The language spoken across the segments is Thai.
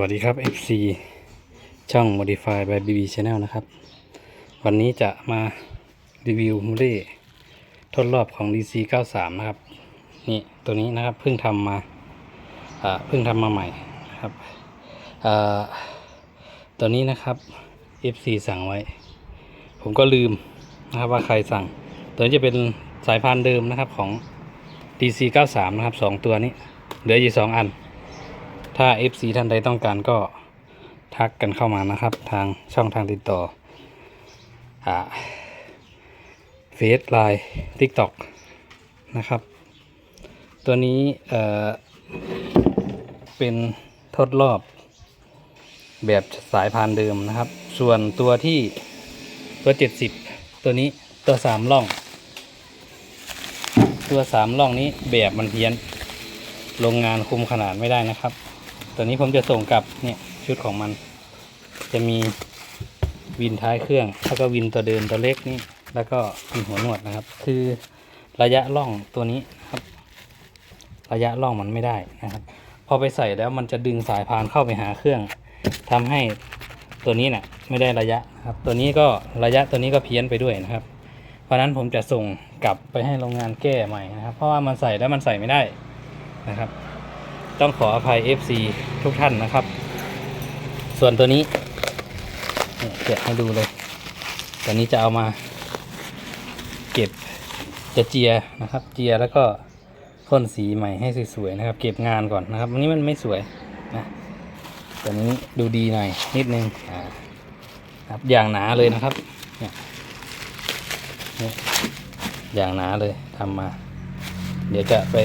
วัสดีครับ FC ช่อง Modify by BB Channel นะครับ วันนี้จะมารีวิวมูเล่ทดรอบของ DC 93 นะครับ นี่ตัวนี้นะครับเพิ่งทำมาเพิ่งทำมาใหม่นะครับตัวนี้นะครับ FC สั่งไว้ ผมก็ลืมนะครับว่าใครสั่ง ตัวนี้จะเป็นสายพานเดิมนะครับของ DC 93 นะครับสองตัวนี้ เหลืออยู่สองอัน ถ้า FC ท่านใดต้องการก็ทักกันเข้ามานะครับ ทางช่องทางติดต่อเฟซไลน์ทิกตอกนะครับ ตัวนี้เอ่อเป็นทดรอบแบบสายพานเดิมนะครับ ส่วนตัวที่ตัว 70 ตัวนี้ตัวสามล่อง ตัวสามล่องนี้แบบมันเพี้ยน โรงงานคุมขนาดไม่ได้นะครับ ตัวนี้ผมจะส่งกลับเนี่ยชุดของมัน จะมีวินท้ายเครื่อง แล้วก็วินตัวเดินตัวเล็กนี่ แล้วก็มีหัวหนวดนะครับ คือระยะล่องตัวนี้ครับ ระยะล่องมันไม่ได้นะครับ พอไปใส่แล้วมันจะดึงสายพานเข้าไปหาเครื่องทำให้ตัวนี้น่ะไม่ได้ระยะนะครับ ตัวนี้ก็ระยะตัวนี้ก็เพี้ยนไปด้วยนะครับ เพราะนั้นผมจะส่งกลับไปให้โรงงานแก้ใหม่นะครับ เพราะว่ามันใส่แล้วมันใส่ไม่ได้นะครับ ต้องขออภัย FC ทุกท่านนะครับ ส่วนตัวนี้เกะให้ดูเลย ตัวนี้จะเอามา เก็บจะเจียนะครับ เจียแล้วก็พ่นสีใหม่ให้สวยๆนะครับ เก็บงานก่อนนะครับอันนี้มันไม่สวยนะตัวนี้ดูดีหน่อยนิดนึงอ่าครับอย่างหนาเลยนะครับเนี่ยอย่างหนาเลยทำมา เดี๋ยวจะไป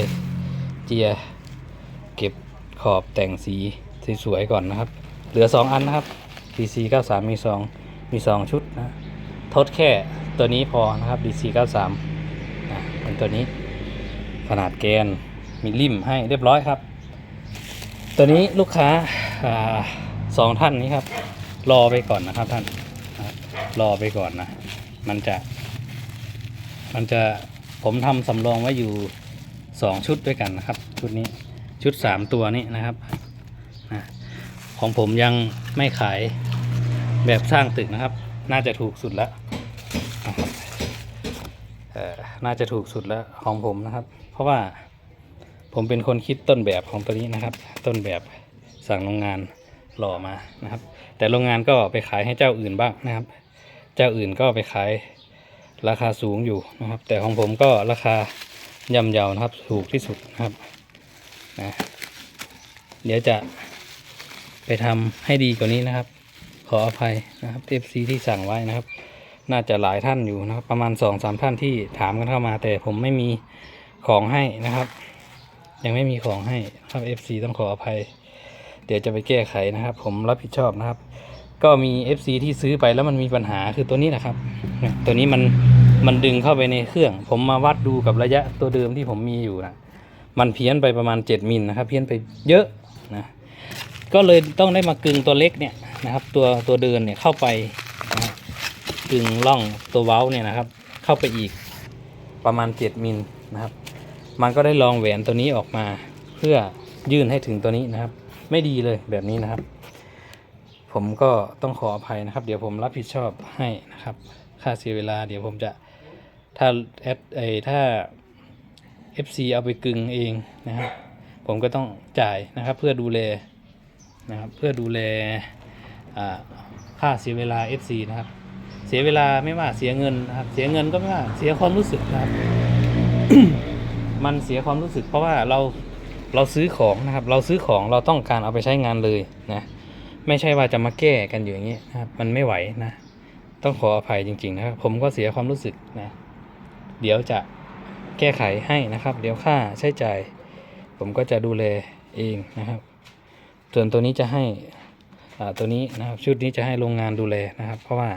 เจีย เก็บขอบแต่งสีสวยๆก่อนนะครับ เหลือ 2 อันนะครับ DC 93มี2มี 2 ชุดนะทดแค่ตัวนี้พอนะครับ DC 93นะเป็นตัวนี้ขนาดแกนมีริมให้เรียบร้อยครับ ตัวนี้ลูกค้าอสองท่านนี้ครับ รอไปก่อนนะครับท่านนะครับรอไปก่อนนะ มันจะ มันจะผมทำสำรองไว้อยู่ 2 ชุดด้วยกันนะครับ ชุดนี้ ชุด 3 ตัวนี้นะครับนะของผมยังไม่ขายแบบสร้างตึกนะครับ น่าจะถูกสุดแล้วนะน่าจะถูกสุดแล้วของผมนะครับ เพราะว่าผมเป็นคนคิดต้นแบบของตัวนี้นะครับ ต้นแบบสั่งโรงงานหล่อมานะครับ แต่โรงงานก็ไปขายให้เจ้าอื่นบ้างนะครับ เจ้าอื่นก็ไปขายราคาสูงอยู่นะครับ แต่ของผมก็ราคาย่ำเยานะครับ ถูกที่สุดนะครับ นะ เดี๋ยวจะไปทำให้ดีกว่านี้นะครับ ขออภัยนะครับเอฟซีที่สั่งไว้นะครับ น่าจะหลายท่านอยู่นะครับ ประมาณสองสามท่านที่ถามกันเข้ามา แต่ผมไม่มีของให้นะครับ ยังไม่มีของให้ครับเอฟซีต้องขออภัย เดี๋ยวจะไปแก้ไขนะครับ ผมรับผิดชอบนะครับ ก็มี FC ที่ซื้อไปแล้วมันมีปัญหาคือตัวนี้นะครับ ตัวนี้มันมันดึงเข้าไปในเครื่อง ผมมาวัดดูกับระยะตัวเดิมที่ผมมีอยู่นะ มันเพี้ยนไปประมาณ 7มิลนะครับ เพี้ยนไปเยอะนะก็เลยต้องได้มากึงตัวเล็กเนี่ยนะครับ ตัวตัวเดินเนี่ยเข้าไปนะกึงล่องตัวเว้าเนี่ยนะครับ เข้าไปอีกประมาณ 7มิลนะครับ มันก็ได้ลองแหวนตัวนี้ออกมา เพื่อยื่นให้ถึงตัวนี้นะครับ ไม่ดีเลยแบบนี้นะครับ ผมก็ต้องขออภัยนะครับ เดี๋ยวผมรับผิดชอบให้นะครับ ค่าเสียเวลา เดี๋ยวผมจะถ้าแอดไอถ้า FC เอาไปกึงเองนะครับผมก็ต้องจ่ายนะครับเพื่อดูแลนะครับเพื่อดูแลค่าเสียเวลา FC นะครับ เสียเวลาไม่ว่าเสียเงินนะครับเสียเงินก็ไม่ว่าเสียความรู้สึกนะครับ มันเสียความรู้สึก เพราะว่าเราเราซื้อของนะครับ เราซื้อของเราต้องการเอาไปใช้งานเลยนะไม่ใช่ว่าจะมาแก้กันอยู่อย่างนี้นะครับ มันไม่ไหวนะ ต้องขออภัยจริง ๆ นะครับ ผมก็เสียความรู้สึกนะ เดี๋ยวจะ แก้ไขให้นะครับ เดี๋ยวค่าใช้จ่าย ผมก็จะดูแลเองนะครับ ส่วนตัวนี้จะให้ตัวนี้นะครับชุดนี้จะให้โรงงานดูแลนะครับ เพราะว่า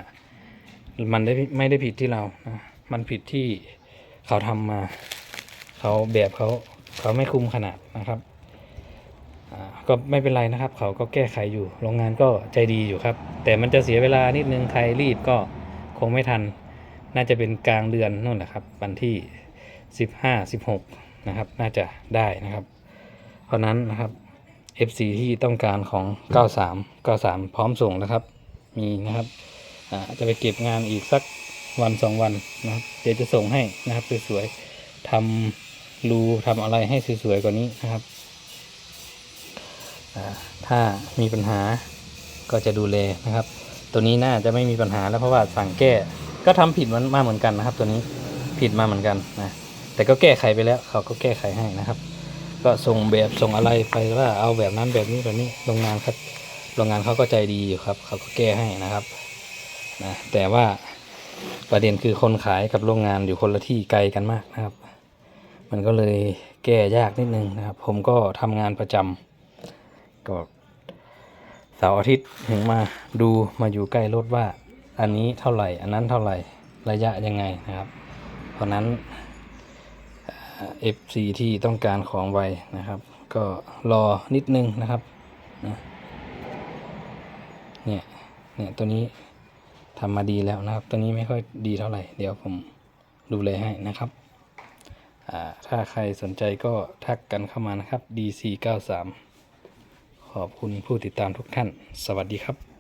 มันได้ไม่ได้ผิดที่เรานะมันผิดที่เขาทำมา เขาแบบเขาเขาไม่คุมขนาดนะครับก็ไม่เป็นไรนะครับ เขาก็แก้ไขอยู่ โรงงานก็ใจดีอยู่ครับ แต่มันจะเสียเวลานิดนึงใครรีบก็คงไม่ทัน น่าจะเป็นกลางเดือนนู่นแหละครับ วันที่ 15 16นะครับ น่าจะได้นะครับ เพราะนั้นนะครับ FC ที่ต้องการของ 93 93 พร้อมส่งนะครับ มีนะครับจะไปเก็บงานอีกสักวันสองวันนะครับเดี๋ยวจะส่งให้นะครับสวยๆทำรูทำอะไรให้สวยๆกว่านี้นะครับถ้ามีปัญหาก็จะดูแลนะครับ ตัวนี้น่าจะไม่มีปัญหาแล้วเพราะว่าสั่งแก้ก็ทำผิดมันมาเหมือนกันนะครับ ตัวนี้ผิดมาเหมือนกันนะ แต่ก็แก้ไขไปแล้ว เขาก็แก้ไขให้นะครับ ก็ส่งแบบส่งอะไรไปว่าเอาแบบนั้นแบบนี้แบบนี้โรงงานครับโรงงานเขาก็ใจดีอยู่ครับ เขาก็แก้ให้นะครับนะแต่ว่าประเด็นคือคนขายกับโรงงานอยู่คนละที่ไกลกันมากนะครับ มันก็เลยแก้ยากนิดนึงนะครับ ผมก็ทำงานประจำก็เสาร์อาทิตย์ถึงมาดูมาอยู่ใกล้รถว่า อันนี้เท่าไหร่ อันนั้นเท่าไหร่ระยะยังไงนะครับ เพราะนั้น เอฟซีที่ต้องการของไวนะครับ ก็รอนิดนึงนะครับนะเนี่ยเนี่ยตัวนี้ทำมาดีแล้วนะครับ ตัวนี้ไม่ค่อยดีเท่าไหร่ เดี๋ยวผมดูแลยให้นะครับอ่าถ้าใครสนใจก็ทักกันเข้ามานะครับ DC93 ขอบคุณผู้ติดตามทุกท่าน สวัสดีครับ